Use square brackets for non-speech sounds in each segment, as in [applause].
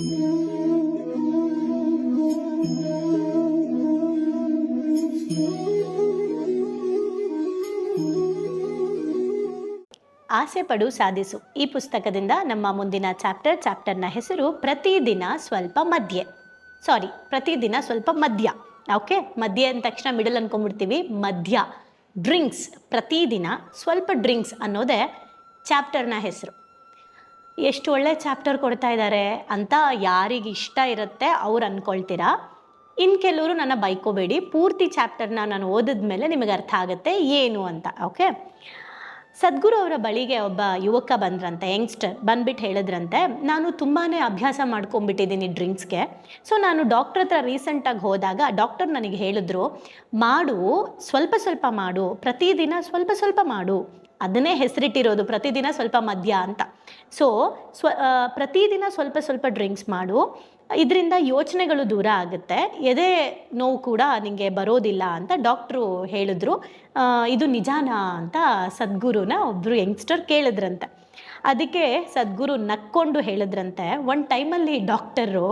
ಆಸೆ ಪಡು, ಸಾಧಿಸು. ಈ ಪುಸ್ತಕದಿಂದ ನಮ್ಮ ಮುಂದಿನ ಚಾಪ್ಟರ್, ಚಾಪ್ಟರ್ನ ಹೆಸರು ಪ್ರತಿದಿನ ಸ್ವಲ್ಪ ಮಧ್ಯೆ. ಸಾರಿ ಪ್ರತಿದಿನ ಸ್ವಲ್ಪ ಮದ್ಯ ಓಕೆ ಮದ್ಯ ಅಂದ ತಕ್ಷಣ ಮಿಡಲ್ ಅನ್ಕೊಂಡ್ಬಿಡ್ತೀವಿ. ಮದ್ಯ ಡ್ರಿಂಕ್ಸ್ ಪ್ರತಿದಿನ ಸ್ವಲ್ಪ ಡ್ರಿಂಕ್ಸ್ ಅನ್ನೋದೇ ಚಾಪ್ಟರ್ನ ಹೆಸರು. ಎಷ್ಟು ಒಳ್ಳೆ ಚಾಪ್ಟರ್ ಕೊಡ್ತಾ ಇದ್ದಾರೆ ಅಂತ ಯಾರಿಗೆ ಇಷ್ಟ ಇರುತ್ತೆ ಅವ್ರು ಅನ್ಕೊಳ್ತೀರಾ? ಇನ್ನು ಕೆಲವರು ನನ್ನ ಬೈಕೋಬೇಡಿ. ಪೂರ್ತಿ ಚಾಪ್ಟರ್ನ ನಾನು ಓದಿದ ಮೇಲೆ ನಿಮಗೆ ಅರ್ಥ ಆಗುತ್ತೆ ಏನು ಅಂತ, ಓಕೆ? ಸದ್ಗುರು ಅವರ ಬಳಿಗೆ ಒಬ್ಬ ಯುವಕ ಬಂದ್ರಂತೆ, ಯಂಗ್ಸ್ಟರ್ ಬಂದ್ಬಿಟ್ಟು ಹೇಳಿದ್ರಂತೆ, ನಾನು ತುಂಬಾ ಅಭ್ಯಾಸ ಮಾಡ್ಕೊಂಬಿಟ್ಟಿದ್ದೀನಿ ಡ್ರಿಂಕ್ಸ್ಗೆ. ಸೊ, ನಾನು ಡಾಕ್ಟರ್ ಹತ್ರ ರೀಸೆಂಟಾಗಿ ಹೋದಾಗ ಡಾಕ್ಟರ್ ನನಗೆ ಹೇಳಿದ್ರು, ಮಾಡು, ಸ್ವಲ್ಪ ಸ್ವಲ್ಪ ಮಾಡು, ಪ್ರತಿದಿನ ಸ್ವಲ್ಪ ಸ್ವಲ್ಪ ಮಾಡು ಅದನ್ನೇ ಹೆಸರಿಟ್ಟಿರೋದು, ಪ್ರತಿದಿನ ಸ್ವಲ್ಪ ಮದ್ಯ ಅಂತ. ಸೊ ಸ್ವ ಪ್ರತಿದಿನ ಸ್ವಲ್ಪ ಸ್ವಲ್ಪ ಡ್ರಿಂಕ್ಸ್ ಮಾಡು. ಇದರಿಂದ ಯೋಚನೆಗಳು ದೂರ ಆಗುತ್ತೆ. ಎದೆ ನೋವು ಕೂಡ ನಿಮಗೆ ಬರೋದಿಲ್ಲ ಅಂತ ಡಾಕ್ಟ್ರು ಹೇಳಿದ್ರು. ಇದು ನಿಜಾನಾ ಅಂತ ಸದ್ಗುರುನ ಒಬ್ಬರು ಯಂಗ್ಸ್ಟರ್ ಕೇಳಿದ್ರಂತೆ. ಅದಕ್ಕೆ ಸದ್ಗುರು ನಕ್ಕೊಂಡು ಹೇಳಿದ್ರಂತೆ. ಒಂದು ಟೈಮಲ್ಲಿ ಡಾಕ್ಟರು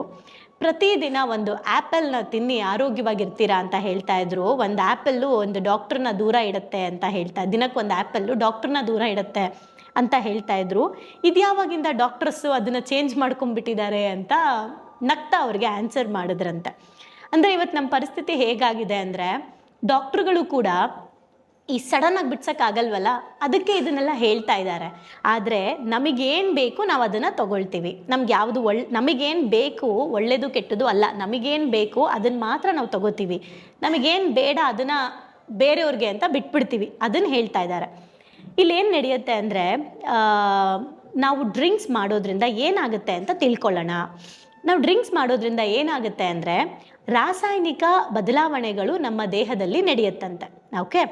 ಪ್ರತಿದಿನ ಒಂದು ಆ್ಯಪಲ್ನ ತಿನ್ನಿ, ಆರೋಗ್ಯವಾಗಿರ್ತೀರಾ ಅಂತ ಹೇಳ್ತಾ ಇದ್ರು. ಒಂದು ಆ್ಯಪಲ್ಲು ಒಂದು ಡಾಕ್ಟ್ರನ್ನ ದೂರ ಇಡುತ್ತೆ ಅಂತ ಹೇಳ್ತಾ, ದಿನಕ್ಕೆ ಒಂದು ಆ್ಯಪಲ್ಲು ಡಾಕ್ಟ್ರನ್ನ ದೂರ ಇಡುತ್ತೆ ಅಂತ ಹೇಳ್ತಾ ಇದ್ರು. ಇದ್ಯಾವಾಗಿಂದ ಡಾಕ್ಟರ್ಸು ಅದನ್ನು ಚೇಂಜ್ ಮಾಡ್ಕೊಂಡ್ಬಿಟ್ಟಿದ್ದಾರೆ ಅಂತ ನಗ್ತಾ ಅವ್ರಿಗೆ ಆನ್ಸರ್ ಮಾಡಿದ್ರಂತೆ. ಅಂದರೆ ಇವತ್ತು ನಮ್ಮ ಪರಿಸ್ಥಿತಿ ಹೇಗಾಗಿದೆ ಅಂದರೆ, ಡಾಕ್ಟ್ರುಗಳು ಕೂಡ ಈ ಸಡನ್ನಾಗಿ ಬಿಡ್ಸೋಕ್ಕಾಗಲ್ವಲ್ಲ ಅದಕ್ಕೆ ಇದನ್ನೆಲ್ಲ ಹೇಳ್ತಾ ಇದ್ದಾರೆ. ಆದರೆ ನಮಗೇನು ಬೇಕು ನಾವು ಅದನ್ನು ತಗೊಳ್ತೀವಿ. ನಮ್ಗೆ ಯಾವುದು ಒಳ್, ನಮಗೇನು ಬೇಕು ಒಳ್ಳೆಯದು ಕೆಟ್ಟದು ಅಲ್ಲ. ನಮಗೇನು ಬೇಕು ಅದನ್ನು ಮಾತ್ರ ನಾವು ತಗೋತೀವಿ. ನಮಗೇನು ಬೇಡ ಅದನ್ನು ಬೇರೆಯವ್ರಿಗೆ ಅಂತ ಬಿಟ್ಬಿಡ್ತೀವಿ. ಅದನ್ನು ಹೇಳ್ತಾ ಇದ್ದಾರೆ. ಇಲ್ಲೇನು ನಡೆಯುತ್ತೆ ಅಂದರೆ ನಾವು ಡ್ರಿಂಕ್ಸ್ ಮಾಡೋದ್ರಿಂದ ಏನಾಗುತ್ತೆ ಅಂತ ತಿಳ್ಕೊಳ್ಳೋಣ. ನಾವು ಡ್ರಿಂಕ್ಸ್ ಮಾಡೋದ್ರಿಂದ ಏನಾಗುತ್ತೆ ಅಂದರೆ ರಾಸಾಯನಿಕ ಬದಲಾವಣೆಗಳು ನಮ್ಮ ದೇಹದಲ್ಲಿ ನಡೆಯುತ್ತಂತೆ ಓಕೆ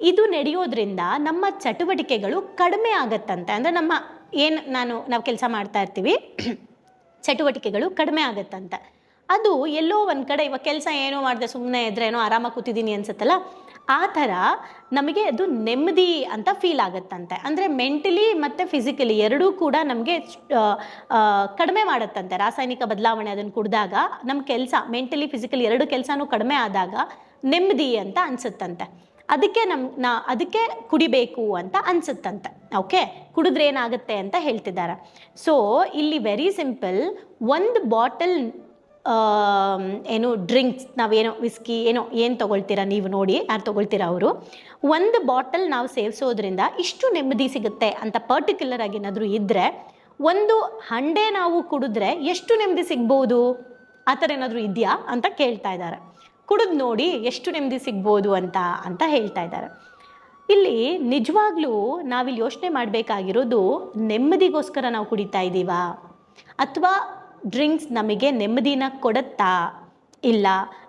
ಇದು ನಡೆಯೋದ್ರಿಂದ ನಮ್ಮ ಚಟುವಟಿಕೆಗಳು ಕಡಿಮೆ ಆಗತ್ತಂತೆ. ಅಂದರೆ ನಮ್ಮ ಏನು ನಾನು, ನಾವು ಕೆಲಸ ಮಾಡ್ತಾ ಇರ್ತೀವಿ, [clears throat] ಚಟುವಟಿಕೆಗಳು ಕಡಿಮೆ ಆಗತ್ತಂತೆ. ಅದು ಎಲ್ಲೋ ಒಂದು ಕಡೆ ಇವಾಗ ಕೆಲಸ ಏನೋ ಮಾಡಿದೆ ಸುಮ್ಮನೆ ಇದ್ರೆ ಏನೋ ಆರಾಮಾಗಿ ಕೂತಿದ್ದೀನಿ ಅನ್ಸುತ್ತಲ್ಲ ಆ ಥರ ನಮಗೆ ಅದು ನೆಮ್ಮದಿ ಅಂತ ಫೀಲ್ ಆಗುತ್ತಂತೆ. ಅಂದರೆ ಮೆಂಟಲಿ ಮತ್ತು ಫಿಸಿಕಲಿ ಎರಡೂ ಕೂಡ ನಮಗೆ ಕಡಿಮೆ ಮಾಡುತ್ತಂತೆ. ರಾಸಾಯನಿಕ ಬದಲಾವಣೆ ಅದನ್ನು ಕುಡಿದಾಗ ನಮ್ಮ ಕೆಲಸ ಮೆಂಟಲಿ ಫಿಸಿಕಲಿ ಎರಡು ಕೆಲಸನೂ ಕಡಿಮೆ ಆದಾಗ ನೆಮ್ಮದಿ ಅಂತ ಅನಿಸುತ್ತಂತೆ. ಅದಕ್ಕೆ ನಮ್, ನಾ, ಅದಕ್ಕೆ ಕುಡಿಬೇಕು ಅಂತ ಅನ್ಸುತ್ತಂತೆ. ಓಕೆ ಕುಡಿದ್ರೆ ಏನಾಗುತ್ತೆ ಅಂತ ಹೇಳ್ತಿದ್ದಾರೆ. ಸೊ ಇಲ್ಲಿ ವೆರಿ ಸಿಂಪಲ್ ಒಂದು ಬಾಟಲ್ ಏನು ಡ್ರಿಂಕ್ಸ್, ನಾವೇನೋ ವಿಸ್ಕಿ, ಏನೋ, ಏನು ತೊಗೊಳ್ತೀರಾ ನೀವು ನೋಡಿ, ಯಾರು ತೊಗೊಳ್ತೀರಾ ಅವರು. ಒಂದು ಬಾಟಲ್ ನಾವು ಸೇವಿಸೋದ್ರಿಂದ ಇಷ್ಟು ನೆಮ್ಮದಿ ಸಿಗುತ್ತೆ ಅಂತ ಪರ್ಟಿಕ್ಯುಲರ್ ಆಗಿ ಏನಾದರೂ ಇದ್ದರೆ ಒಂದು ಹಂಡೆ ನಾವು ಕುಡಿದ್ರೆ ಎಷ್ಟು ನೆಮ್ಮದಿ ಸಿಗ್ಬೋದು? ಆ ಥರ ಏನಾದರೂ ಇದೆಯಾ ಅಂತ ಕೇಳ್ತಾ ಇದ್ದಾರೆ ಕುಡಿದು ನೋಡಿ ಎಷ್ಟು ನೆಮ್ಮದಿ ಸಿಗ್ಬೋದು ಅಂತ ಅಂತ ಹೇಳ್ತಾ ಇದ್ದಾರೆ ಇಲ್ಲಿ ನಿಜವಾಗ್ಲೂ ನಾವಿಲ್ಲಿ ಯೋಚನೆ ಮಾಡಬೇಕಾಗಿರೋದು ನೆಮ್ಮದಿಗೋಸ್ಕರ ನಾವು ಕುಡಿತಾ ಇದ್ದೀವಾ ಅಥವಾ ಡ್ರಿಂಕ್ಸ್ ನಮಗೆ ನೆಮ್ಮದಿನ ಕೊಡುತ್ತಾ? ಇಲ್ಲ,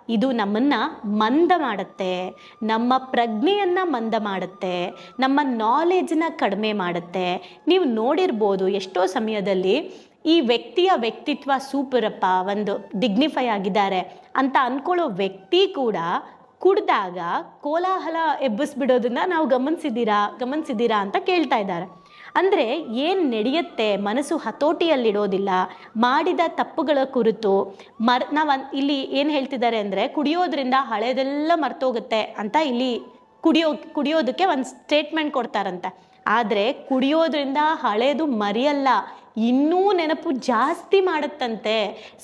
ಇದು ನಮ್ಮನ್ನು ಮಂದ ಮಾಡುತ್ತೆ. ನಮ್ಮ ಪ್ರಜ್ಞೆಯನ್ನು ಮಂದ ಮಾಡುತ್ತೆ. ನಮ್ಮ ನಾಲೆಜ್ನ ಕಡಿಮೆ ಮಾಡುತ್ತೆ. ನೀವು ನೋಡಿರ್ಬೋದು ಎಷ್ಟೋ ಸಮಯದಲ್ಲಿ ಈ ವ್ಯಕ್ತಿಯ ವ್ಯಕ್ತಿತ್ವ ಸೂಪರಪ್ಪ, ಒಂದು ಡಿಗ್ನಿಫೈ ಆಗಿದ್ದಾರೆ ಅಂತ ಅಂದ್ಕೊಳ್ಳೋ ವ್ಯಕ್ತಿ ಕೂಡ ಕುಡ್ದಾಗ ಕೋಲಾಹಲ ಎಬ್ಬಿಸ್ಬಿಡೋದನ್ನ ನಾವು ಗಮನಿಸಿದ್ದೀರಾ ಗಮನಿಸಿದ್ದೀರಾ ಅಂತ ಕೇಳ್ತಾ ಇದ್ದಾರೆ. ಅಂದರೆ ಏನು ನಡೆಯುತ್ತೆ ಮನಸ್ಸು ಹತೋಟಿಯಲ್ಲಿಡೋದಿಲ್ಲ, ಮಾಡಿದ ತಪ್ಪುಗಳ ಕುರಿತು ಮರ್, ನಾವು ಇಲ್ಲಿ ಏನು ಹೇಳ್ತಿದ್ದಾರೆ ಅಂದರೆ ಕುಡಿಯೋದ್ರಿಂದ ಹಳೆದೆಲ್ಲ ಮರ್ತೋಗುತ್ತೆ ಅಂತ ಇಲ್ಲಿ ಕುಡಿಯೋ, ಕುಡಿಯೋದಕ್ಕೆ ಒಂದು ಸ್ಟೇಟ್ಮೆಂಟ್ ಕೊಡ್ತಾರಂತೆ. ಆದರೆ ಕುಡಿಯೋದ್ರಿಂದ ಹಳೇದು ಮರೆಯಲ್ಲ ಇನ್ನೂ ನೆನಪು ಜಾಸ್ತಿ ಮಾಡುತ್ತಂತೆ.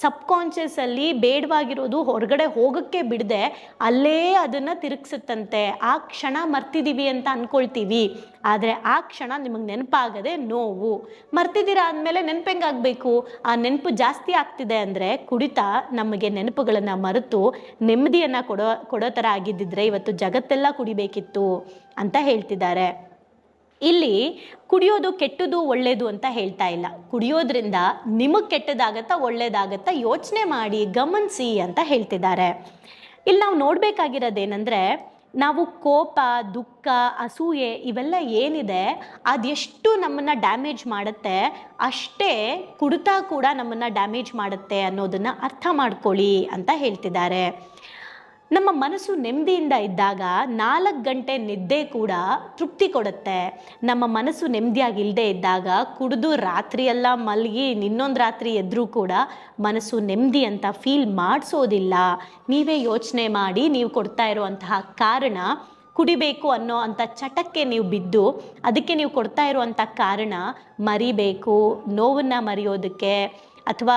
ಸಬ್ಕಾನ್ಷಿಯಸಲ್ಲಿ ಬೇಡವಾಗಿರೋದು ಹೊರಗಡೆ ಹೋಗೋಕ್ಕೆ ಬಿಡದೆ ಅಲ್ಲೇ ಅದನ್ನು ತಿರುಗಿಸುತ್ತಂತೆ. ಆ ಕ್ಷಣ ಮರ್ತಿದ್ದೀವಿ ಅಂತ ಅಂದ್ಕೊಳ್ತೀವಿ ಆದರೆ ಆ ಕ್ಷಣ ನಿಮಗೆ ನೆನಪಾಗದೆ ನೋವು. ಮರ್ತಿದ್ದೀರಾ ಅಂದಮೇಲೆ ನೆನಪು ಹೆಂಗಾಗಬೇಕು ಆ ನೆನಪು ಜಾಸ್ತಿ ಆಗ್ತಿದೆ ಅಂದರೆ ಕುಡಿತ ನಮಗೆ ನೆನಪುಗಳನ್ನು ಮರೆತು ನೆಮ್ಮದಿಯನ್ನು ಕೊಡೋ ಕೊಡೋ ಥರ ಆಗಿದ್ದಿದ್ರೆ ಇವತ್ತು ಜಗತ್ತೆಲ್ಲ ಕುಡಿಬೇಕಿತ್ತು ಅಂತ ಹೇಳ್ತಿದ್ದಾರೆ. ಇಲ್ಲಿ ಕುಡಿಯೋದು ಕೆಟ್ಟದು ಒಳ್ಳೇದು ಅಂತ ಹೇಳ್ತಾ ಇಲ್ಲ. ಕುಡಿಯೋದ್ರಿಂದ ನಿಮಗೆ ಕೆಟ್ಟದಾಗತ್ತಾ ಒಳ್ಳೇದಾಗತ್ತಾ ಯೋಚನೆ ಮಾಡಿ ಗಮನಿಸಿ ಅಂತ ಹೇಳ್ತಿದ್ದಾರೆ. ಇಲ್ಲಿ ನಾವು ನೋಡಬೇಕಾಗಿರೋದೇನೆಂದರೆ, ನಾವು ಕೋಪ, ದುಃಖ, ಅಸೂಯೆ ಇವೆಲ್ಲ ಏನಿದೆ ಅದೆಷ್ಟು ನಮ್ಮನ್ನು ಡ್ಯಾಮೇಜ್ ಮಾಡುತ್ತೆ, ಅಷ್ಟೇ ಕುಡಿತಾ ಕೂಡ ನಮ್ಮನ್ನು ಡ್ಯಾಮೇಜ್ ಮಾಡುತ್ತೆ ಅನ್ನೋದನ್ನು ಅರ್ಥ ಮಾಡ್ಕೊಳ್ಳಿ ಅಂತ ಹೇಳ್ತಿದ್ದಾರೆ. ನಮ್ಮ ಮನಸ್ಸು ನೆಮ್ಮದಿಯಿಂದ ಇದ್ದಾಗ ನಾಲ್ಕು ಗಂಟೆ ನಿದ್ದೆ ಕೂಡ ತೃಪ್ತಿ ಕೊಡುತ್ತೆ. ನಮ್ಮ ಮನಸ್ಸು ನೆಮ್ಮದಿಯಾಗಿ ಇಲ್ಲದೆ ಇದ್ದಾಗ ಕುಡಿದು ರಾತ್ರಿಯೆಲ್ಲ ಮಲಗಿ ಇನ್ನೊಂದು ರಾತ್ರಿ ಎದ್ದರೂ ಕೂಡ ಮನಸ್ಸು ನೆಮ್ಮದಿ ಅಂತ ಫೀಲ್ ಮಾಡಿಸೋದಿಲ್ಲ. ನೀವೇ ಯೋಚನೆ ಮಾಡಿ ನೀವು ಕೊಡ್ತಾ ಇರುವಂತಹ ಕಾರಣ ಕುಡಿಬೇಕು ಅನ್ನೋ ಅಂಥ ಚಟಕ್ಕೆ ನೀವು ಬಿದ್ದು ಅದಕ್ಕೆ ನೀವು ಕೊಡ್ತಾ ಇರುವಂಥ ಕಾರಣ ಮರಿಬೇಕು. ನೋವನ್ನು ಮರೆಯೋದಕ್ಕೆ ಅಥವಾ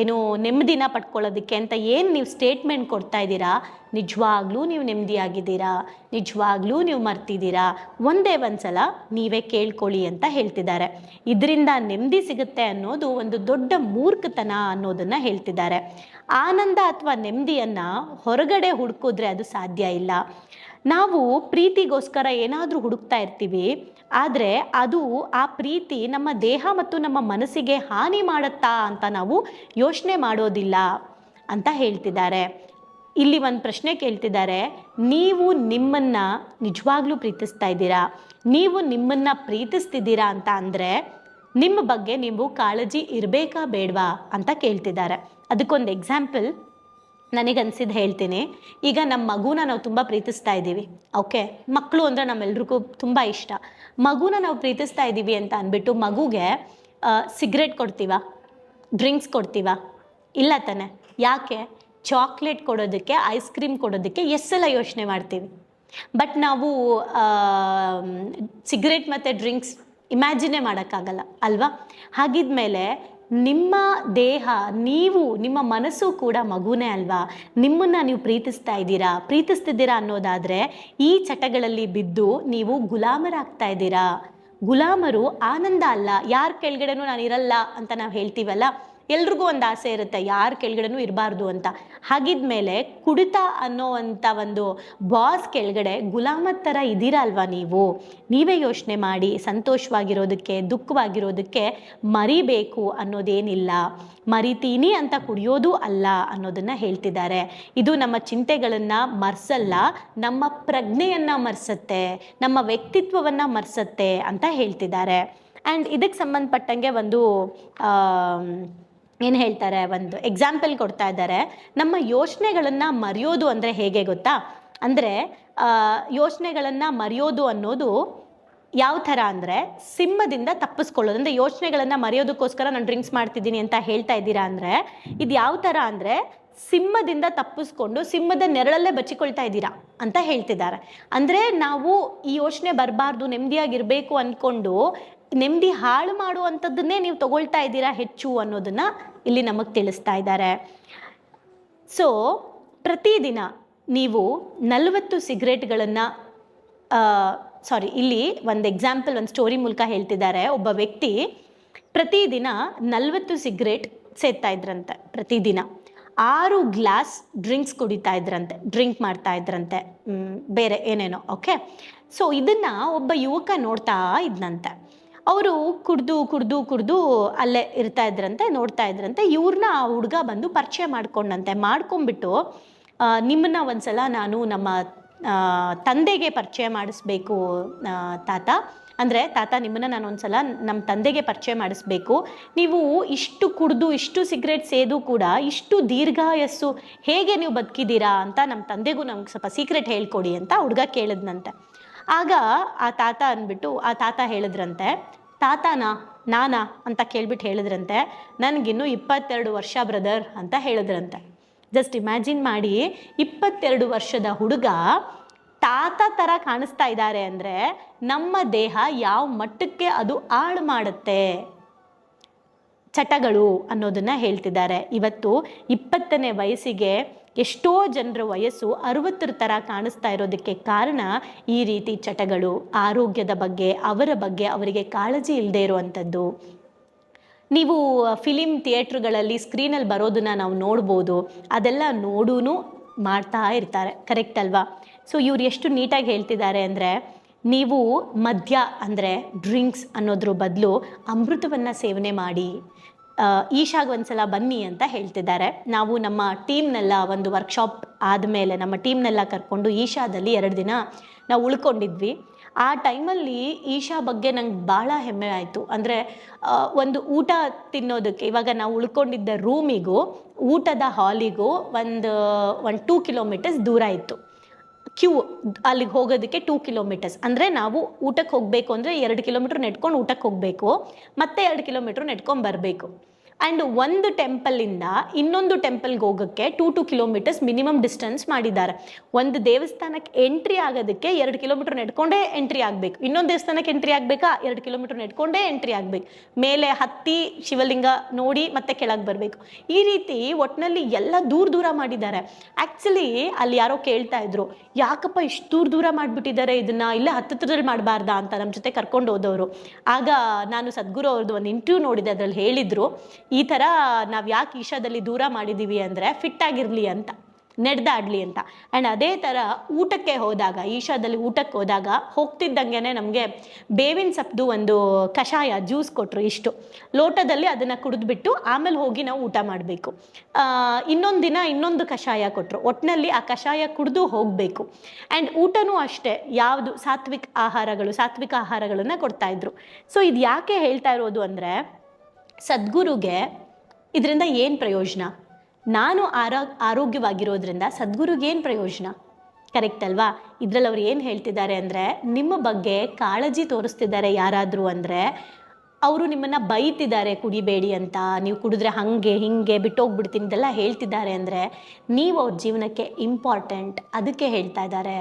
ಏನು ನೆಮ್ಮದಿನ ಪಡ್ಕೊಳ್ಳೋದಕ್ಕೆ ಅಂತ ಏನು ನೀವು ಸ್ಟೇಟ್ಮೆಂಟ್ ಕೊಡ್ತಾ ಇದ್ದೀರಾ? ನಿಜವಾಗ್ಲೂ ನೀವು ನೆಮ್ಮದಿಯಾಗಿದ್ದೀರಾ? ನಿಜವಾಗ್ಲೂ ನೀವು ಮರ್ತಿದ್ದೀರಾ? ಒಂದೇ ಒಂದ್ಸಲ ನೀವೇ ಕೇಳ್ಕೊಳ್ಳಿ ಅಂತ ಹೇಳ್ತಿದ್ದಾರೆ. ಇದರಿಂದ ನೆಮ್ಮದಿ ಸಿಗುತ್ತೆ ಅನ್ನೋದು ಒಂದು ದೊಡ್ಡ ಮೂರ್ಖತನ ಅನ್ನೋದನ್ನು ಹೇಳ್ತಿದ್ದಾರೆ. ಆನಂದ ಅಥವಾ ನೆಮ್ಮದಿಯನ್ನು ಹೊರಗಡೆ ಹುಡುಕಿದ್ರೆ ಅದು ಸಾಧ್ಯ ಇಲ್ಲ. ನಾವು ಪ್ರೀತಿಗೋಸ್ಕರ ಏನಾದರೂ ಹುಡುಕ್ತಾ ಇರ್ತೀವಿ, ಆದರೆ ಅದು ಆ ಪ್ರೀತಿ ನಮ್ಮ ದೇಹ ಮತ್ತು ನಮ್ಮ ಮನಸ್ಸಿಗೆ ಹಾನಿ ಮಾಡುತ್ತಾ ಅಂತ ನಾವು ಯೋಚನೆ ಮಾಡೋದಿಲ್ಲ ಅಂತ ಹೇಳ್ತಿದ್ದಾರೆ. ಇಲ್ಲಿ ಒಂದು ಪ್ರಶ್ನೆ ಕೇಳ್ತಿದ್ದಾರೆ, ನೀವು ನಿಮ್ಮನ್ನು ನಿಜವಾಗ್ಲೂ ಪ್ರೀತಿಸ್ತಾ ಇದ್ದೀರಾ? ನೀವು ನಿಮ್ಮನ್ನು ಪ್ರೀತಿಸ್ತಿದ್ದೀರಾ ಅಂತ ಅಂದರೆ ನಿಮ್ಮ ಬಗ್ಗೆ ನೀವು ಕಾಳಜಿ ಇರಬೇಕಾ ಬೇಡವಾ ಅಂತ ಕೇಳ್ತಿದ್ದಾರೆ. ಅದಕ್ಕೊಂದು ಎಕ್ಸಾಂಪಲ್ ನನಗನ್ಸಿದ್ದು ಹೇಳ್ತೀನಿ. ಈಗ ನಮ್ಮ ಮಗುನ ನಾವು ತುಂಬ ಪ್ರೀತಿಸ್ತಾ ಇದ್ದೀವಿ. ಓಕೆ? ಮಕ್ಕಳು ಅಂದರೆ ನಮ್ಮೆಲ್ರಿಗೂ ತುಂಬ ಇಷ್ಟ. ಮಗುನ ನಾವು ಪ್ರೀತಿಸ್ತಾ ಇದ್ದೀವಿ ಅಂತ ಅಂದ್ಬಿಟ್ಟು ಮಗುಗೆ ಸಿಗರೇಟ್ ಕೊಡ್ತೀವ? ಡ್ರಿಂಕ್ಸ್ ಕೊಡ್ತೀವ? ಇಲ್ಲ ತಾನೆ. ಯಾಕೆ? ಚಾಕ್ಲೇಟ್ ಕೊಡೋದಕ್ಕೆ, ಐಸ್ ಕ್ರೀಮ್ ಕೊಡೋದಕ್ಕೆ ಎಷ್ಟೆಲ್ಲ ಯೋಚನೆ ಮಾಡ್ತೀವಿ. ಬಟ್ ನಾವು ಸಿಗರೇಟ್ ಮತ್ತು ಡ್ರಿಂಕ್ಸ್ ಇಮ್ಯಾಜಿನೇ ಮಾಡೋಕ್ಕಾಗಲ್ಲ. ಅಲ್ವಾ? ಹಾಗಿದ್ಮೇಲೆ ನಿಮ್ಮ ದೇಹ, ನೀವು, ನಿಮ್ಮ ಮನಸ್ಸು ಕೂಡ ಮಗುನೇ ಅಲ್ವಾ? ನಿಮ್ಮನ್ನು ನೀವು ಪ್ರೀತಿಸ್ತಾ ಇದ್ದೀರಾ? ಪ್ರೀತಿಸ್ತಿದ್ದೀರಾ ಅನ್ನೋದಾದರೆ ಈ ಚಟಗಳಲ್ಲಿ ಬಿದ್ದು ನೀವು ಗುಲಾಮರಾಗ್ತಾ ಇದ್ದೀರಾ? ಗುಲಾಮರು ಆನಂದ ಅಲ್ಲ, ಯಾರ ಕೆಳಗಡೆನೂ ನಾನು ಇರಲ್ಲ ಅಂತ ನಾವು ಹೇಳ್ತೀವಲ್ಲ? ಎಲ್ರಿಗೂ ಒಂದು ಆಸೆ ಇರುತ್ತೆ, ಯಾರ ಕೆಳಗಡೆನೂ ಇರಬಾರ್ದು ಅಂತ. ಹಾಗಿದ್ಮೇಲೆ ಕುಡಿತ ಅನ್ನೋವಂಥ ಒಂದು ಬಾಸ್ ಕೆಳಗಡೆ ಗುಲಾಮದ ಥರ ಇದ್ದೀರಾ ಅಲ್ವಾ ನೀವು? ನೀವೇ ಯೋಚನೆ ಮಾಡಿ, ಸಂತೋಷವಾಗಿರೋದಕ್ಕೆ, ದುಃಖವಾಗಿರೋದಕ್ಕೆ ಮರಿಬೇಕು ಅನ್ನೋದೇನಿಲ್ಲ. ಮರಿತೀನಿ ಅಂತ ಕುಡಿಯೋದು ಅಲ್ಲ ಅನ್ನೋದನ್ನು ಹೇಳ್ತಿದ್ದಾರೆ. ಇದು ನಮ್ಮ ಚಿಂತೆಗಳನ್ನು ಮರ್ಸಲ್ಲ, ನಮ್ಮ ಪ್ರಜ್ಞೆಯನ್ನು ಮರ್ಸತ್ತೆ, ನಮ್ಮ ವ್ಯಕ್ತಿತ್ವವನ್ನು ಮರ್ಸತ್ತೆ ಅಂತ ಹೇಳ್ತಿದ್ದಾರೆ. ಆ್ಯಂಡ್ ಇದಕ್ಕೆ ಸಂಬಂಧಪಟ್ಟಂಗೆ ಒಂದು ಏನು ಹೇಳ್ತಾರೆ? ಒಂದು ಎಕ್ಸಾಂಪಲ್ ಕೊಡ್ತಾ ಇದ್ದಾರೆ. ನಮ್ಮ ಯೋಚನೆಗಳನ್ನು ಮರೆಯೋದು ಅಂದರೆ ಹೇಗೆ ಗೊತ್ತಾ? ಅಂದರೆ ಯೋಚನೆಗಳನ್ನು ಮರೆಯೋದು ಅನ್ನೋದು ಯಾವ ಥರ ಅಂದರೆ ಸಿಂಹದಿಂದ ತಪ್ಪಿಸ್ಕೊಳ್ಳೋದು. ಅಂದರೆ ಯೋಚನೆಗಳನ್ನು ಮರೆಯೋದಕ್ಕೋಸ್ಕರ ನಾನು ಡ್ರಿಂಕ್ಸ್ ಮಾಡ್ತಿದ್ದೀನಿ ಅಂತ ಹೇಳ್ತಾ ಇದ್ದೀರಾ ಅಂದರೆ, ಇದು ಯಾವ ಥರ ಅಂದರೆ ಸಿಂಹದಿಂದ ತಪ್ಪಿಸ್ಕೊಂಡು ಸಿಂಹದ ನೆರಳಲ್ಲೇ ಬಚ್ಚಿಕೊಳ್ತಾ ಇದ್ದೀರಾ ಅಂತ ಹೇಳ್ತಿದ್ದಾರೆ. ಅಂದರೆ ನಾವು ಈ ಯೋಚನೆ ಬರಬಾರ್ದು, ನೆಮ್ಮದಿಯಾಗಿರಬೇಕು ಅಂದ್ಕೊಂಡು ನೆಮ್ಮದಿ ಹಾಳು ಮಾಡುವಂಥದ್ದನ್ನೇ ನೀವು ತಗೊಳ್ತಾ ಇದ್ದೀರಾ ಹೆಚ್ಚು ಅನ್ನೋದನ್ನು ಇಲ್ಲಿ ನಮಗೆ ತಿಳಿಸ್ತಾ ಇದ್ದಾರೆ. ಸೊ ಪ್ರತಿದಿನ ನೀವು ನಲವತ್ತು ಸಿಗರೇಟ್ಗಳನ್ನು ಸಾರಿ ಇಲ್ಲಿ ಒಂದು ಎಕ್ಸಾಂಪಲ್ ಒಂದು ಸ್ಟೋರಿ ಮೂಲಕ ಹೇಳ್ತಿದ್ದಾರೆ. ಒಬ್ಬ ವ್ಯಕ್ತಿ ಪ್ರತಿದಿನ ನಲವತ್ತು ಸಿಗರೇಟ್ ಸೇರ್ತಾ ಇದ್ರಂತೆ, ಪ್ರತಿದಿನ. ಆರು ಗ್ಲಾಸ್ ಡ್ರಿಂಕ್ಸ್ ಕುಡಿತಾ ಇದ್ರಂತೆ, ಡ್ರಿಂಕ್ ಮಾಡ್ತಾ ಇದ್ರಂತೆ. ಬೇರೆ ಏನೇನೋ ಓಕೆ ಸೊ ಇದನ್ನು ಒಬ್ಬ ಯುವಕ ನೋಡ್ತಾ ಇದ್ನಂತೆ. ಅವರು ಕುಡ್ದು ಕುಡ್ದು ಕುಡ್ದು ಅಲ್ಲೇ ಇರ್ತಾ ಇದ್ರಂತೆ, ನೋಡ್ತಾ ಇದ್ರಂತೆ. ಇವ್ರನ್ನ ಆ ಹುಡುಗ ಬಂದು ಪರಿಚಯ ಮಾಡ್ಕೊಂಡಂತೆ. ಮಾಡ್ಕೊಂಡ್ಬಿಟ್ಟು ನಿಮ್ಮನ್ನ ಒಂದ್ಸಲ ನಾನು ನಮ್ಮ ತಂದೆಗೆ ಪರಿಚಯ ಮಾಡಿಸ್ಬೇಕು ತಾತ. ಅಂದರೆ, ತಾತ, ನಿಮ್ಮನ್ನ ನಾನು ಒಂದ್ಸಲ ನಮ್ಮ ತಂದೆಗೆ ಪರಿಚಯ ಮಾಡಿಸ್ಬೇಕು. ನೀವು ಇಷ್ಟು ಕುಡಿದು, ಇಷ್ಟು ಸಿಗರೇಟ್ ಸೇದು ಕೂಡ, ಇಷ್ಟು ದೀರ್ಘಾಯಸ್ಸು ಹೇಗೆ ನೀವು ಬದುಕಿದ್ದೀರಾ ಅಂತ ನಮ್ಮ ತಂದೆಗೂ ನಮ್ಗೆ ಸ್ವಲ್ಪ ಸೀಕ್ರೆಟ್ ಹೇಳ್ಕೊಡಿ ಅಂತ ಹುಡುಗ ಕೇಳಿದ್ನಂತೆ. ಆಗ ಆ ತಾತ ಅಂದ್ಬಿಟ್ಟು, ಆ ತಾತ ಹೇಳಿದ್ರಂತೆ, ತಾತನಾ, ನಾನಾ ಅಂತ ಕೇಳ್ಬಿಟ್ಟು ಹೇಳಿದ್ರಂತೆ, ನನಗಿನ್ನೂ ಇಪ್ಪತ್ತೆರಡು ವರ್ಷ ಬ್ರದರ್ ಅಂತ ಹೇಳಿದ್ರಂತೆ. ಜಸ್ಟ್ ಇಮ್ಯಾಜಿನ್ ಮಾಡಿ, ಇಪ್ಪತ್ತೆರಡು ವರ್ಷದ ಹುಡುಗ ತಾತ ಥರ ಕಾಣಿಸ್ತಾ ಇದ್ದಾರೆ ಅಂದರೆ, ನಮ್ಮ ದೇಹ ಯಾವ ಮಟ್ಟಕ್ಕೆ ಅದು ಹಾಳು ಮಾಡುತ್ತೆ? ಚಟಗಳು ಅನ್ನೋದನ್ನು ಹೇಳ್ತಿದ್ದಾರೆ. ಇವತ್ತು ಇಪ್ಪತ್ತನೇ ವಯಸ್ಸಿಗೆ ಎಷ್ಟೋ ಜನರ ವಯಸ್ಸು ಅರವತ್ತರ ಥರ ಕಾಣಿಸ್ತಾ ಇರೋದಕ್ಕೆ ಕಾರಣ ಈ ರೀತಿ ಚಟಗಳು, ಆರೋಗ್ಯದ ಬಗ್ಗೆ, ಅವರ ಬಗ್ಗೆ ಅವರಿಗೆ ಕಾಳಜಿ ಇಲ್ಲದೆ ಇರುವಂಥದ್ದು ನೀವು ಫಿಲಿಮ್ ಥಿಯೇಟ್ರ್ಗಳಲ್ಲಿ ಸ್ಕ್ರೀನಲ್ಲಿ ಬರೋದನ್ನ ನಾವು ನೋಡ್ಬೋದು. ಅದೆಲ್ಲ ನೋಡೂ ಮಾಡ್ತಾ ಇರ್ತಾರೆ. ಕರೆಕ್ಟ್ ಅಲ್ವಾ? ಸೊ ಇವ್ರು ಎಷ್ಟು ನೀಟಾಗಿ ಹೇಳ್ತಿದ್ದಾರೆ ಅಂದರೆ, ನೀವು ಮದ್ಯ ಅಂದರೆ ಡ್ರಿಂಕ್ಸ್ ಅನ್ನೋದ್ರ ಬದಲು ಅಮೃತವನ್ನು ಸೇವನೆ ಮಾಡಿ. ಈಶಾಗ್ ಒಂದ್ಸಲ ಬನ್ನಿ ಅಂತ ಹೇಳ್ತಿದ್ದಾರೆ. ನಾವು ನಮ್ಮ ಟೀಮ್ನೆಲ್ಲ ಒಂದು ವರ್ಕ್ಶಾಪ್ ಆದಮೇಲೆ, ನಮ್ಮ ಟೀಮ್ನೆಲ್ಲ ಕರ್ಕೊಂಡು ಈಶಾದಲ್ಲಿ ಎರಡು ದಿನ ನಾವು ಉಳ್ಕೊಂಡಿದ್ವಿ. ಆ ಟೈಮಲ್ಲಿ ಈಶಾ ಬಗ್ಗೆ ನಂಗೆ ಭಾಳ ಹೆಮ್ಮೆ ಆಯಿತು. ಅಂದರೆ ಒಂದು ಊಟ ತಿನ್ನೋದಕ್ಕೆ ಇವಾಗ ನಾವು ಉಳ್ಕೊಂಡಿದ್ದ ರೂಮಿಗೂ ಊಟದ ಹಾಲಿಗೂ ಒಂದು ಒಂದು ಟೂ ಕಿಲೋಮೀಟರ್ಸ್ ದೂರ ಇತ್ತು. ಕ್ಯೂ ಅಲ್ಲಿಗೆ ಹೋಗೋದಕ್ಕೆ ಟೂ ಕಿಲೋಮೀಟರ್ಸ್ ಅಂದರೆ ನಾವು ಊಟಕ್ಕೆ ಹೋಗಬೇಕು ಅಂದರೆ ಎರಡು ಕಿಲೋಮೀಟ್ರ್ ನೆಡ್ಕೊಂಡು ಊಟಕ್ಕೆ ಹೋಗಬೇಕು, ಮತ್ತೆ ಎರಡು ಕಿಲೋಮೀಟ್ರ್ ನೆಡ್ಕೊಂಡು ಬರಬೇಕು. ಆ್ಯಂಡ್ ಒಂದು ಟೆಂಪಲಿಂದ ಇನ್ನೊಂದು ಟೆಂಪಲ್ಗೆ ಹೋಗೋಕ್ಕೆ two two kilometres minimum distance ಮಾಡಿದ್ದಾರೆ. ಒಂದು ದೇವಸ್ಥಾನಕ್ಕೆ ಎಂಟ್ರಿ ಆಗೋದಕ್ಕೆ ಎರಡು ಕಿಲೋಮೀಟರ್ ನೆಡ್ಕೊಂಡೇ ಎಂಟ್ರಿ ಆಗಬೇಕು. ಇನ್ನೊಂದು ದೇವಸ್ಥಾನಕ್ಕೆ ಎಂಟ್ರಿ ಆಗಬೇಕಾ? ಎರಡು ಕಿಲೋಮೀಟರ್ ನೆಡ್ಕೊಂಡೇ ಎಂಟ್ರಿ ಆಗಬೇಕು. ಮೇಲೆ ಹತ್ತಿ, ಶಿವಲಿಂಗ ನೋಡಿ ಮತ್ತೆ ಕೆಳಗೆ ಬರಬೇಕು. ಈ ರೀತಿ ಒಟ್ಟಿನಲ್ಲಿ ಎಲ್ಲ ದೂರ ದೂರ ಮಾಡಿದ್ದಾರೆ. ಆ್ಯಕ್ಚುಲಿ ಅಲ್ಲಿ ಯಾರೋ ಕೇಳ್ತಾ ಇದ್ರು, ಯಾಕಪ್ಪ ಇಷ್ಟು ದೂರ ದೂರ ಮಾಡಿಬಿಟ್ಟಿದ್ದಾರೆ? ಇದನ್ನ ಇಲ್ಲ ಹತ್ತಿರದಲ್ಲಿ ಮಾಡಬಾರ್ದಾ? ಅಂತ ನಮ್ಮ ಜೊತೆ ಕರ್ಕೊಂಡು ಹೋದವರು. ಆಗ ನಾನು ಸದ್ಗುರು ಅವ್ರದ್ದು ಒಂದು ಇಂಟರ್ವ್ಯೂ ನೋಡಿದೆ, ಅದರಲ್ಲಿ ಹೇಳಿದರು ಈ ಥರ ನಾವು ಯಾಕೆ ಈಶಾದಲ್ಲಿ ದೂರ ಮಾಡಿದ್ದೀವಿ ಅಂದರೆ ಫಿಟ್ ಆಗಿರಲಿ ಅಂತ, ನಡೆದಾಡಲಿ ಅಂತ. ಆ್ಯಂಡ್ ಅದೇ ಥರ ಊಟಕ್ಕೆ ಹೋದಾಗ, ಈಶಾದಲ್ಲಿ ಊಟಕ್ಕೆ ಹೋದಾಗ ಹೋಗ್ತಿದ್ದಂಗೆ ನಮಗೆ ಬೇವಿನ ಸಪ್ದು ಒಂದು ಕಷಾಯ, ಜ್ಯೂಸ್ ಕೊಟ್ಟರು ಇಷ್ಟು. ಲೋಟದಲ್ಲಿ ಅದನ್ನು ಕುಡಿದ್ಬಿಟ್ಟು ಆಮೇಲೆ ಹೋಗಿ ನಾವು ಊಟ ಮಾಡಬೇಕು. ಇನ್ನೊಂದು ದಿನ ಇನ್ನೊಂದು ಕಷಾಯ ಕೊಟ್ಟರು ಒಟ್ಟಿನಲ್ಲಿ ಆ ಕಷಾಯ ಕುಡಿದು ಹೋಗಬೇಕು. ಆ್ಯಂಡ್ ಊಟನೂ ಅಷ್ಟೇ, ಯಾವುದು ಸಾತ್ವಿಕ ಆಹಾರಗಳು, ಸಾತ್ವಿಕ ಆಹಾರಗಳನ್ನು ಕೊಡ್ತಾಯಿದ್ರು ಸೊ ಇದು ಯಾಕೆ ಹೇಳ್ತಾ ಇರೋದು ಅಂದರೆ ಸದ್ಗುರುಗೆ ಇದರಿಂದ ಏನು ಪ್ರಯೋಜನ? ನಾನು ಆರೋ, ಆರೋಗ್ಯವಾಗಿರೋದ್ರಿಂದ ಸದ್ಗುರುಗೆ ಏನು ಪ್ರಯೋಜನ? ಕರೆಕ್ಟ್ ಅಲ್ವಾ? ಇದರಲ್ಲಿ ಅವ್ರು ಏನು ಹೇಳ್ತಿದ್ದಾರೆ ಅಂದರೆ, ನಿಮ್ಮ ಬಗ್ಗೆ ಕಾಳಜಿ ತೋರಿಸ್ತಿದ್ದಾರೆ ಯಾರಾದರೂ ಅಂದರೆ, ಅವರು ನಿಮ್ಮನ್ನು ಬೈತಿದ್ದಾರೆ ಕುಡಿಬೇಡಿ ಅಂತ, ನೀವು ಕುಡಿದ್ರೆ ಹಾಗೆ, ಹಿಂಗೆ, ಬಿಟ್ಟೋಗ್ಬಿಡ್ತೀನಿ ಇದೆಲ್ಲ ಹೇಳ್ತಿದ್ದಾರೆ ಅಂದರೆ, ನೀವು ಅವ್ರ ಜೀವನಕ್ಕೆ ಇಂಪಾರ್ಟೆಂಟ್ ಅದಕ್ಕೆ ಹೇಳ್ತಾ ಇದ್ದಾರೆ.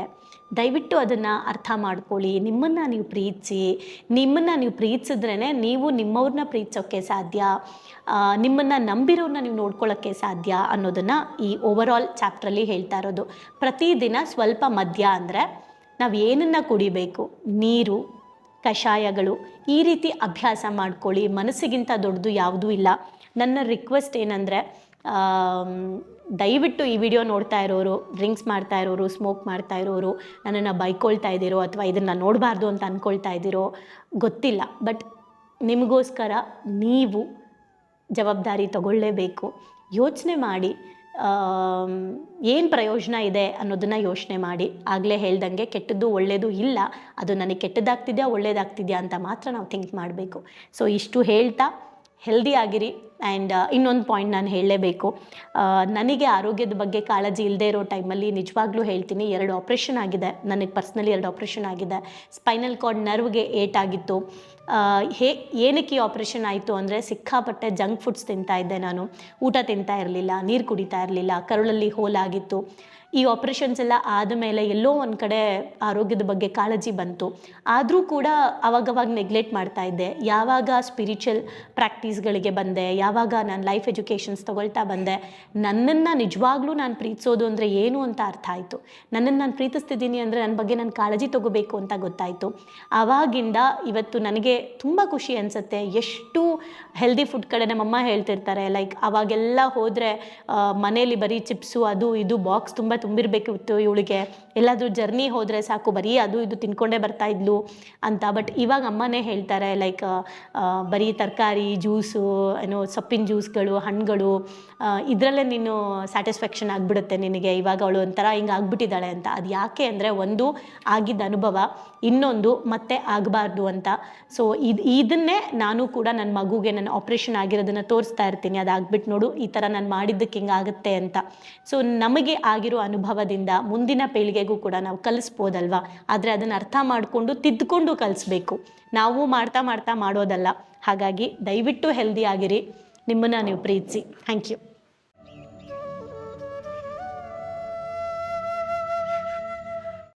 ದಯವಿಟ್ಟು ಅದನ್ನು ಅರ್ಥ ಮಾಡ್ಕೊಳ್ಳಿ. ನಿಮ್ಮನ್ನು ನೀವು ಪ್ರೀತಿಸಿ, ನಿಮ್ಮನ್ನು ನೀವು ಪ್ರೀತಿಸಿದ್ರೇ ನೀವು ನಿಮ್ಮವ್ರನ್ನ ಪ್ರೀತಿಸೋಕ್ಕೆ ಸಾಧ್ಯ ನಿಮ್ಮನ್ನು ನಂಬಿರೋರನ್ನ ನೀವು ನೋಡ್ಕೊಳ್ಳೋಕ್ಕೆ ಸಾಧ್ಯ ಅನ್ನೋದನ್ನು ಈ ಓವರ್ ಆಲ್ ಚಾಪ್ಟ್ರಲ್ಲಿ ಹೇಳ್ತಾ ಇರೋದು. ಪ್ರತಿದಿನ ಸ್ವಲ್ಪ ಮದ್ಯ ಅಂದರೆ ನಾವು ಏನನ್ನು ಕುಡಿಬೇಕು? ನೀರು, ಕಷಾಯಗಳು, ಈ ರೀತಿ ಅಭ್ಯಾಸ ಮಾಡ್ಕೊಳ್ಳಿ. ಮನಸ್ಸಿಗಿಂತ ದೊಡ್ಡದು ಯಾವುದೂ ಇಲ್ಲ. ನನ್ನ ರಿಕ್ವೆಸ್ಟ್ ಏನಂದರೆ ದಯವಿಟ್ಟು ಈ ವಿಡಿಯೋ ನೋಡ್ತಾ ಇರೋರು, ಡ್ರಿಂಕ್ಸ್ ಮಾಡ್ತಾ ಇರೋರು ಸ್ಮೋಕ್ ಮಾಡ್ತಾ ಇರೋರು, ನನ್ನನ್ನು ಬೈಕೊಳ್ತಾ ಇದ್ದೀರೋ ಅಥವಾ ಇದನ್ನು ನೋಡಬಾರ್ದು ಅಂತ ಅಂದ್ಕೊಳ್ತಾ ಇದ್ದೀರೋ ಗೊತ್ತಿಲ್ಲ. ಬಟ್ ನಿಮಗೋಸ್ಕರ ನೀವು ಜವಾಬ್ದಾರಿ ತಗೊಳ್ಳೇಬೇಕು. ಯೋಚನೆ ಮಾಡಿ ಏನು ಪ್ರಯೋಜನ ಇದೆ ಅನ್ನೋದನ್ನು ಯೋಚನೆ ಮಾಡಿ. ಆಗಲೇ ಹೇಳ್ದಂಗೆ ಕೆಟ್ಟದ್ದು ಒಳ್ಳೆಯದು ಇಲ್ಲ, ಅದು ನನಗೆ ಕೆಟ್ಟದಾಗ್ತಿದೆಯಾ ಒಳ್ಳೇದಾಗ್ತಿದೆಯಾ ಅಂತ ಮಾತ್ರ ನಾವು ಥಿಂಕ್ ಮಾಡಬೇಕು. ಸೊ ಇಷ್ಟು ಹೇಳ್ತಾ ಹೆಲ್ದಿ ಆಗಿರಿ. ಆ್ಯಂಡ್ ಇನ್ನೊಂದು ಪಾಯಿಂಟ್ ನಾನು ಹೇಳಲೇಬೇಕು. ನನಗೆ ಆರೋಗ್ಯದ ಬಗ್ಗೆ ಕಾಳಜಿ ಇಲ್ಲದೆ ಇರೋ ಟೈಮಲ್ಲಿ ನಿಜವಾಗ್ಲೂ ಹೇಳ್ತೀನಿ, ಎರಡು ಆಪ್ರೇಷನ್ ಆಗಿದೆ. ನನಗೆ ಪರ್ಸ್ನಲಿ ಎರಡು ಆಪ್ರೇಷನ್ ಆಗಿದೆ. ಸ್ಪೈನಲ್ ಕಾರ್ಡ್ ನರ್ವ್ಗೆ ಏಟ್ ಆಗಿತ್ತು. ಹೇ, ಏನಕ್ಕೆ ಈ ಆಪ್ರೇಷನ್ ಆಯಿತು ಅಂದರೆ ಸಿಕ್ಕಾಪಟ್ಟೆ ಜಂಕ್ ಫುಡ್ಸ್ ತಿಂತಾ ಇದ್ದೆ ನಾನು. ಊಟ ತಿಂತಾ ಇರಲಿಲ್ಲ, ನೀರು ಕುಡಿತಾ ಇರಲಿಲ್ಲ, ಕರುಳಲ್ಲಿ ಹೋಲಾಗಿತ್ತು ಈ ಆಪ್ರೇಷನ್ಸ್ ಎಲ್ಲ ಆದಮೇಲೆ ಎಲ್ಲೋ ಒಂದು ಕಡೆ ಆರೋಗ್ಯದ ಬಗ್ಗೆ ಕಾಳಜಿ ಬಂತು. ಆದರೂ ಕೂಡ ಅವಾಗವಾಗ ನೆಗ್ಲೆಕ್ಟ್ ಮಾಡ್ತಾ ಇದ್ದೆ. ಯಾವಾಗ ಸ್ಪಿರಿಚುವಲ್ ಪ್ರಾಕ್ಟೀಸ್ಗಳಿಗೆ ಬಂದೆ, ಯಾವಾಗ ನಾನು ಲೈಫ್ ಎಜುಕೇಷನ್ಸ್ ತಗೊಳ್ತಾ ಬಂದೆ, ನನ್ನನ್ನು ನಿಜವಾಗ್ಲೂ ನಾನು ಪ್ರೀತಿಸೋದು ಅಂದರೆ ಏನು ಅಂತ ಅರ್ಥ ಆಯಿತು. ನನ್ನನ್ನು ನಾನು ಪ್ರೀತಿಸ್ತಿದ್ದೀನಿ ಅಂದರೆ ನನ್ನ ಬಗ್ಗೆ ನಾನು ಕಾಳಜಿ ತಗೋಬೇಕು ಅಂತ ಗೊತ್ತಾಯಿತು. ಆವಾಗಿಂದ ಇವತ್ತು ನನಗೆ ತುಂಬ ಖುಷಿ ಅನಿಸುತ್ತೆ. ಎಷ್ಟು ಹೆಲ್ದಿ ಫುಡ್ ಕಡೆ ನಮ್ಮಮ್ಮ ಹೇಳ್ತಿರ್ತಾರೆ ಲೈಕ್ ಅವಾಗೆಲ್ಲ ಹೋದರೆ ಮನೇಲಿ ಬರೀ ಚಿಪ್ಸು ಅದು, ಇದು ಬಾಕ್ಸ್ ತುಂಬ ತುಂಬಿರಬೇಕಿತ್ತು ಇವಳಿಗೆ. ಎಲ್ಲಾದರೂ ಜರ್ನಿ ಹೋದರೆ ಸಾಕು, ಬರೀ ಅದು ಇದು ತಿನ್ಕೊಂಡೇ ಬರ್ತಾ ಇದ್ಲು ಅಂತ. ಬಟ್ ಇವಾಗ ಅಮ್ಮನೇ ಹೇಳ್ತಾರೆ ಲೈಕ್ ಬರೀ ತರಕಾರಿ ಜ್ಯೂಸು ಏನು ಸೊಪ್ಪಿನ ಜ್ಯೂಸ್ಗಳು ಹಣ್ಣುಗಳು ಇದರಲ್ಲೇ ನೀನು ಸ್ಯಾಟಿಸ್ಫ್ಯಾಕ್ಷನ್ ಆಗಿಬಿಡುತ್ತೆ ನಿನಗೆ. ಇವಾಗ ಅವಳು ಒಂಥರ ಹಿಂಗೆ ಆಗಿಬಿಟ್ಟಿದ್ದಾಳೆ ಅಂತ. ಅದು ಯಾಕೆ ಅಂದರೆ ಒಂದು ಆಗಿದ್ದ ಅನುಭವ. ಇನ್ನೊಂದು ಮತ್ತೆ ಆಗಬಾರ್ದು ಅಂತ. ಸೊ ಇದು, ಇದನ್ನೇ ನಾನು ಕೂಡ ನನ್ನ ಮಗುಗೆ ನನ್ನ ಆಪ್ರೇಷನ್ ಆಗಿರೋದನ್ನು ತೋರಿಸ್ತಾ ಇರ್ತೀನಿ. ಅದಾಗ್ಬಿಟ್ಟು ನೋಡು, ಈ ಥರ ನಾನು ಮಾಡಿದ್ದಕ್ಕೆ ಹಿಂಗಾಗುತ್ತೆ ಅಂತ. ಸೊ ನಮಗೆ ಆಗಿರೋ ಅನುಭವದಿಂದ ಮುಂದಿನ ಪೀಳಿಗೆಗೂ ಕೂಡ ನಾವು ಕಲಿಸ್ಬೋದಲ್ವಾ? ಆದರೆ ಅದನ್ನು ಅರ್ಥ ಮಾಡಿಕೊಂಡು ತಿದ್ದುಕೊಂಡು ಕಲಿಸ್ಬೇಕು. ನಾವು ಮಾಡ್ತಾ ಮಾಡ್ತಾ ಮಾಡೋದಲ್ಲ. ಹಾಗಾಗಿ ದಯವಿಟ್ಟು ಹೆಲ್ದಿ ಆಗಿರಿ. ನಿಮ್ಮನ್ನು ನೀವು ಪ್ರೀತಿಸಿ. Thank you